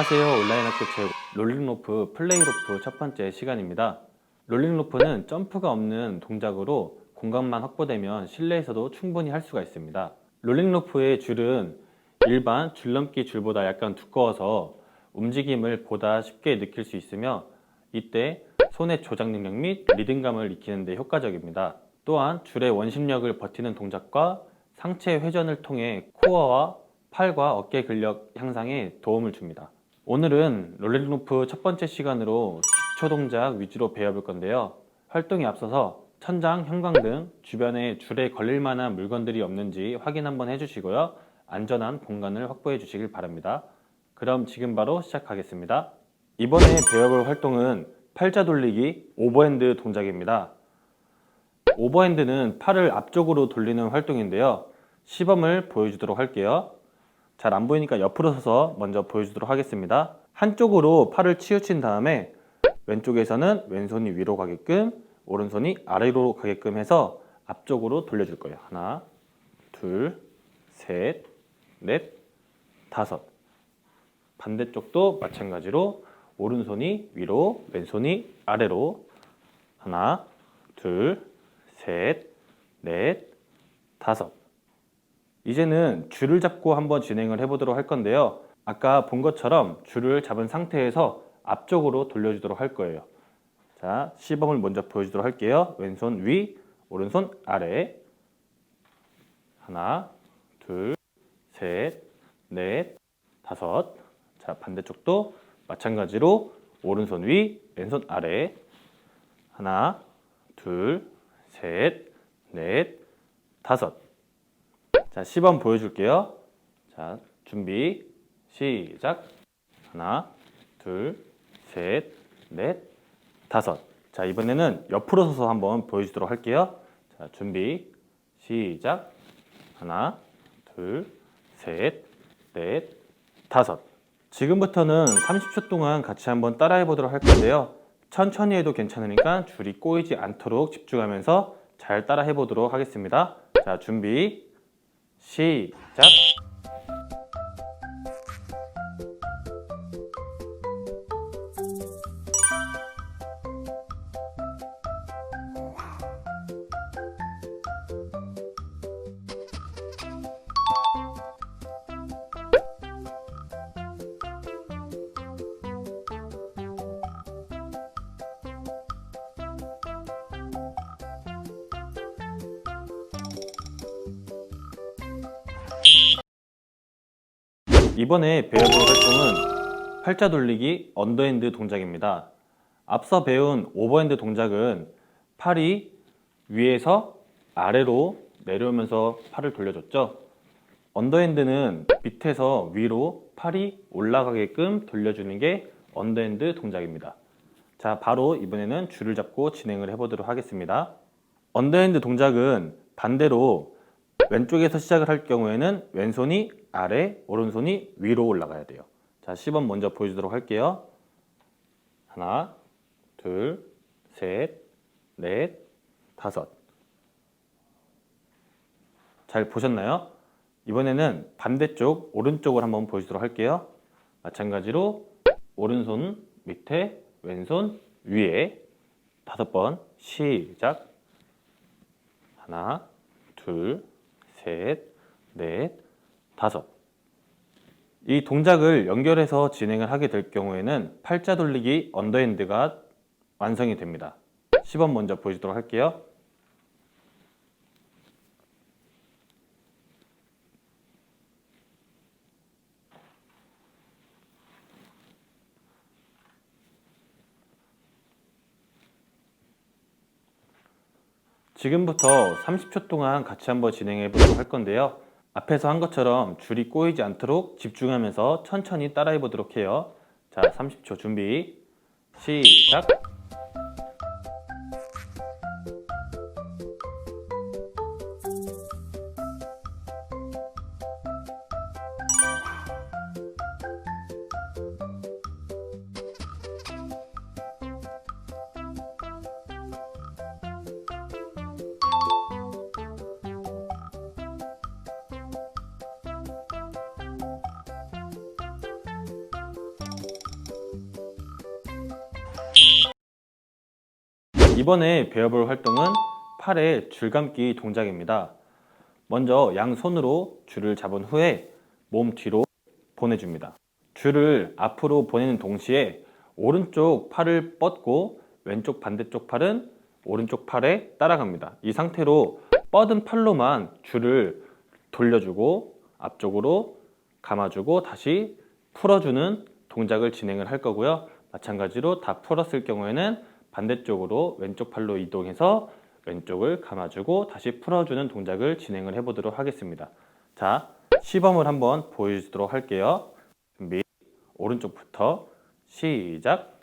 안녕하세요. 온라인 학교 체육 롤링로프 플레이로프 첫 번째 시간입니다. 롤링로프는 점프가 없는 동작으로 공간만 확보되면 실내에서도 충분히 할 수가 있습니다. 롤링로프의 줄은 일반 줄넘기 줄보다 약간 두꺼워서 움직임을 보다 쉽게 느낄 수 있으며 이때 손의 조작 능력 및 리듬감을 익히는 데 효과적입니다. 또한 줄의 원심력을 버티는 동작과 상체 회전을 통해 코어와 팔과 어깨 근력 향상에 도움을 줍니다. 오늘은 롤링루프 첫 번째 시간으로 기초 동작 위주로 배워볼 건데요. 활동에 앞서서 천장, 형광 등 주변에 줄에 걸릴 만한 물건들이 없는지 확인 한번 해주시고요. 안전한 공간을 확보해 주시길 바랍니다. 그럼 지금 바로 시작하겠습니다. 이번에 배워볼 활동은 팔자 돌리기 오버핸드 동작입니다. 오버핸드는 팔을 앞쪽으로 돌리는 활동인데요. 시범을 보여주도록 할게요. 잘 안 보이니까 옆으로 서서 먼저 보여주도록 하겠습니다. 한쪽으로 팔을 치우친 다음에 왼쪽에서는 왼손이 위로 가게끔 오른손이 아래로 가게끔 해서 앞쪽으로 돌려줄 거예요. 하나, 둘, 셋, 넷, 다섯. 반대쪽도 마찬가지로 오른손이 위로, 왼손이 아래로 하나, 둘, 셋, 넷, 다섯. 이제는 줄을 잡고 한번 진행을 해보도록 할 건데요. 아까 본 것처럼 줄을 잡은 상태에서 앞쪽으로 돌려주도록 할 거예요. 자, 시범을 먼저 보여주도록 할게요. 왼손 위, 오른손 아래. 하나, 둘, 셋, 넷, 다섯. 자, 반대쪽도 마찬가지로 오른손 위, 왼손 아래. 하나, 둘, 셋, 넷, 다섯. 자, 시범 보여줄게요. 자, 준비, 시작. 하나, 둘, 셋, 넷, 다섯. 자, 이번에는 옆으로 서서 한번 보여주도록 할게요. 자, 준비, 시작. 하나, 둘, 셋, 넷, 다섯. 지금부터는 30초 동안 같이 한번 따라해 보도록 할 건데요. 천천히 해도 괜찮으니까 줄이 꼬이지 않도록 집중하면서 잘 따라해 보도록 하겠습니다. 자, 준비, 시작. 이번에 배워볼 활동은 팔자 돌리기 언더핸드 동작입니다. 앞서 배운 오버핸드 동작은 팔이 위에서 아래로 내려오면서 팔을 돌려줬죠. 언더핸드는 밑에서 위로 팔이 올라가게끔 돌려주는 게 언더핸드 동작입니다. 자, 바로 이번에는 줄을 잡고 진행을 해보도록 하겠습니다. 언더핸드 동작은 반대로 왼쪽에서 시작을 할 경우에는 왼손이 아래, 오른손이 위로 올라가야 돼요. 자, 시범 먼저 보여주도록 할게요. 하나, 둘, 셋, 넷, 다섯. 잘 보셨나요? 이번에는 반대쪽, 오른쪽을 한번 보여주도록 할게요. 마찬가지로 오른손 밑에, 왼손 위에 다섯 번 시작. 하나, 둘, 셋, 넷, 다섯. 이 동작을 연결해서 진행을 하게 될 경우에는 팔자 돌리기 언더핸드가 완성이 됩니다. 시범 먼저 보여주도록 할게요. 지금부터 30초 동안 같이 한번 진행해 보도록 할 건데요. 앞에서 한 것처럼 줄이 꼬이지 않도록 집중하면서 천천히 따라해 보도록 해요. 자, 30초 준비. 시작. 이번에 배워볼 활동은 팔의 줄감기 동작입니다. 먼저 양손으로 줄을 잡은 후에 몸 뒤로 보내줍니다. 줄을 앞으로 보내는 동시에 오른쪽 팔을 뻗고 왼쪽 반대쪽 팔은 오른쪽 팔에 따라갑니다. 이 상태로 뻗은 팔로만 줄을 돌려주고 앞쪽으로 감아주고 다시 풀어주는 동작을 진행을 할 거고요. 마찬가지로 다 풀었을 경우에는 반대쪽으로 왼쪽 팔로 이동해서 왼쪽을 감아주고 다시 풀어주는 동작을 진행을 해보도록 하겠습니다. 자, 시범을 한번 보여주도록 할게요. 준비. 오른쪽부터 시작.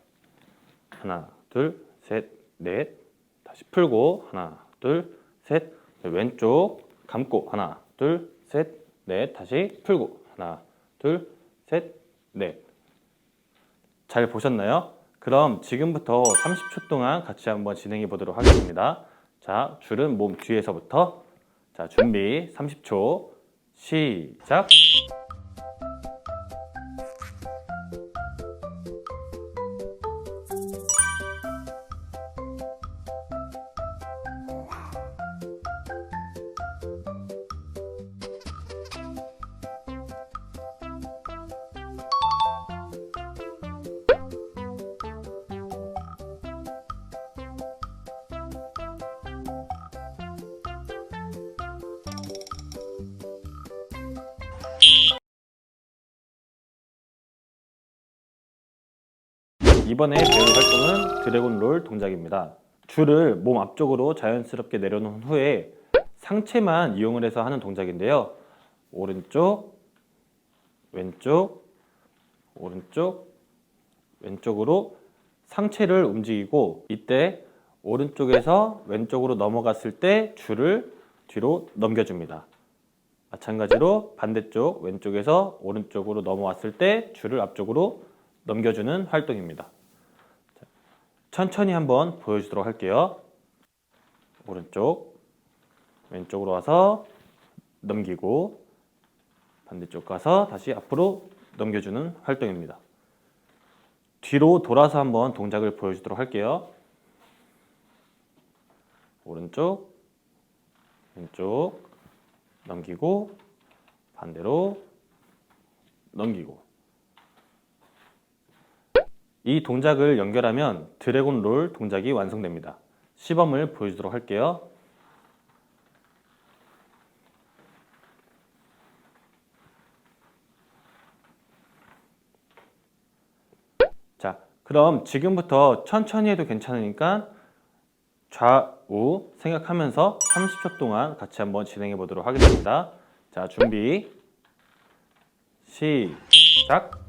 하나, 둘, 셋, 넷. 다시 풀고 하나, 둘, 셋. 왼쪽 감고 하나, 둘, 셋, 넷. 다시 풀고 하나, 둘, 셋, 넷. 잘 보셨나요? 그럼 지금부터 30초 동안 같이 한번 진행해 보도록 하겠습니다. 자, 줄은 몸 뒤에서부터. 자, 준비 30초. 시작. 이번에 배울 활동은 드래곤 롤 동작입니다. 줄을 몸 앞쪽으로 자연스럽게 내려놓은 후에 상체만 이용을 해서 하는 동작인데요. 오른쪽, 왼쪽, 오른쪽, 왼쪽으로 상체를 움직이고 이때 오른쪽에서 왼쪽으로 넘어갔을 때 줄을 뒤로 넘겨줍니다. 마찬가지로 반대쪽 왼쪽에서 오른쪽으로 넘어왔을 때 줄을 앞쪽으로 넘겨주는 활동입니다. 자, 천천히 한번 보여주도록 할게요. 오른쪽, 왼쪽으로 와서 넘기고 반대쪽 가서 다시 앞으로 넘겨주는 활동입니다. 뒤로 돌아서 한번 동작을 보여주도록 할게요. 오른쪽, 왼쪽, 넘기고 반대로 넘기고 이 동작을 연결하면 드래곤 롤 동작이 완성됩니다. 시범을 보여주도록 할게요. 자, 그럼 지금부터 천천히 해도 괜찮으니까 좌우 생각하면서 30초 동안 같이 한번 진행해 보도록 하겠습니다. 자, 준비. 시작.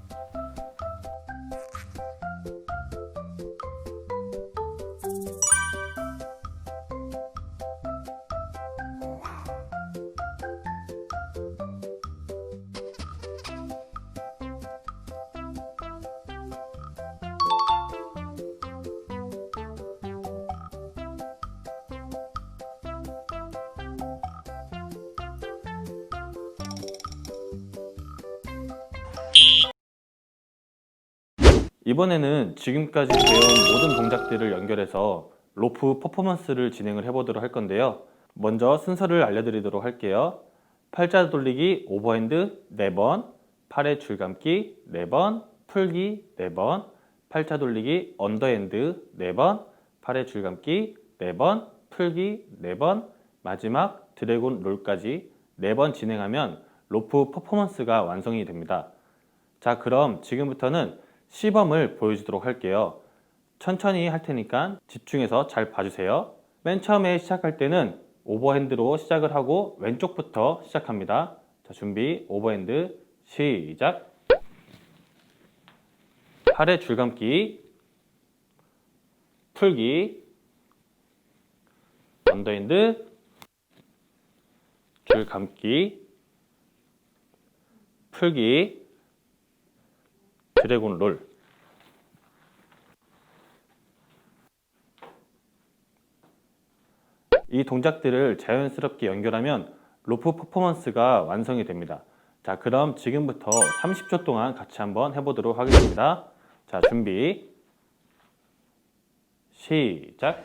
이번에는 지금까지 배운 모든 동작들을 연결해서 로프 퍼포먼스를 진행을 해보도록 할 건데요. 먼저 순서를 알려드리도록 할게요. 팔자 돌리기 오버핸드 4번, 팔의 줄감기 4번, 풀기 4번, 팔자 돌리기 언더핸드 4번, 팔의 줄감기 4번, 풀기 4번, 마지막 드래곤 롤까지 4번 진행하면 로프 퍼포먼스가 완성이 됩니다. 자, 그럼 지금부터는 시범을 보여주도록 할게요. 천천히 할 테니까 집중해서 잘 봐주세요. 맨 처음에 시작할 때는 오버핸드로 시작을 하고 왼쪽부터 시작합니다. 자, 준비, 오버핸드, 시작. 팔의 줄감기, 풀기, 언더핸드, 줄감기, 풀기, 드래곤 롤. 이 동작들을 자연스럽게 연결하면 로프 퍼포먼스가 완성이 됩니다. 자, 그럼 지금부터 30초 동안 같이 한번 해보도록 하겠습니다. 자, 준비. 시작.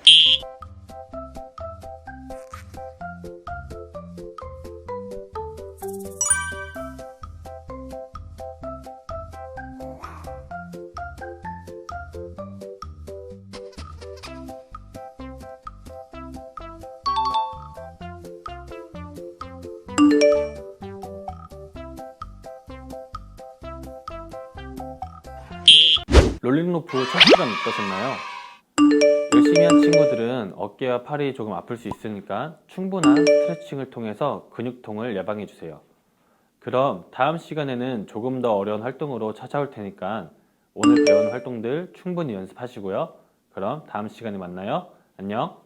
롤링로프 첫 시간 어떠셨나요? 열심히 한 친구들은 어깨와 팔이 조금 아플 수 있으니까 충분한 스트레칭을 통해서 근육통을 예방해 주세요. 그럼 다음 시간에는 조금 더 어려운 활동으로 찾아올 테니까 오늘 배운 활동들 충분히 연습하시고요. 그럼 다음 시간에 만나요. 안녕.